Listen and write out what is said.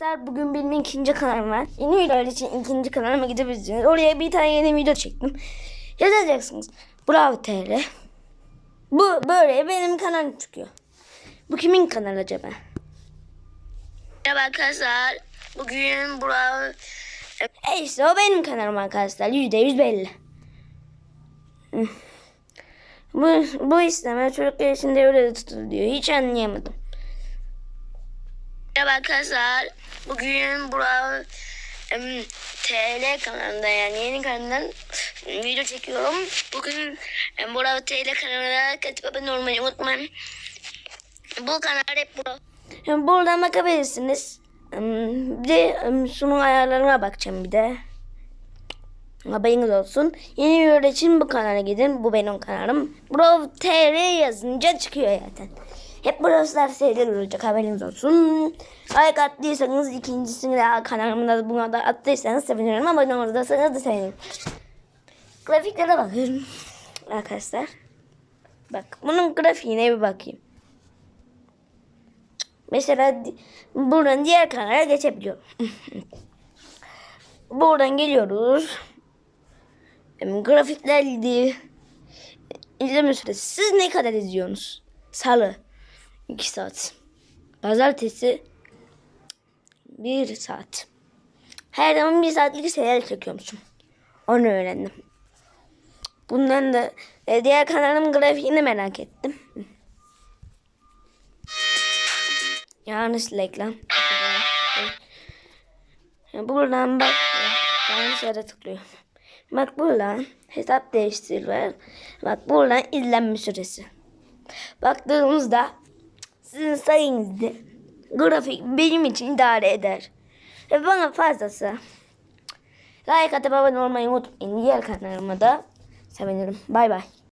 Arkadaşlar bugün benim ikinci kanalım var. Yeni videolar için ikinci kanalıma gidebilirsiniz. Oraya bir tane yeni video çektim. Yazacaksınız. Bravo TR. Bu böyle benim kanalım çıkıyor. Bu kimin kanalı acaba? Merhaba arkadaşlar. Bugün Bravo... E işte o benim kanalım arkadaşlar. Yüzde yüz belli. Bu, bu isteme çocuklar için devrede tutuluyor. Hiç anlayamadım. Merhaba arkadaşlar. Bugün Bravo em, TL kanalında yani yeni kanalından video çekiyorum. Bugün em, Bravo TL kanalına katıp abone olmayı unutmayın. Bu kanal hep Bravo. Em, Buradan bakabilirsiniz. Em, Bir de em, sunum ayarlarına bakacağım bir de. Haberiniz olsun. Yeni video için bu kanala gidin. Bu benim kanalım. Bravo TR yazınca çıkıyor zaten. Hep burası seriler olacak haberiniz olsun. Like attıysanız ikincisini de kanalımda buna da attıysanız sevinirim. Abone olursanız da sevinirim. Grafiklere bakıyorum. Arkadaşlar. Bak bunun grafiğine bir bakayım. Mesela buradan diğer kanala geçebiliyorum. buradan geliyoruz. Grafikler izleme süresi. Siz ne kadar izliyorsunuz? Salı 2 saat. Pazartesi 1 saat. Her zaman 1 saatlik serial çekiyormuşum. Onu öğrendim. Bundan da e, diğer kanalın grafiğini merak ettim. Yanlış reklam. Buradan bak. Yanlış yere tıklıyorum. Bak buradan hesap değiştir var. Bak buradan izlenme süresi. Baktığımızda sizin sayınızda grafik benim için idare eder. Ve bana fazlası like atıp abone olmayı unutmayın. Diğer kanalıma da sevinirim. Bay bay.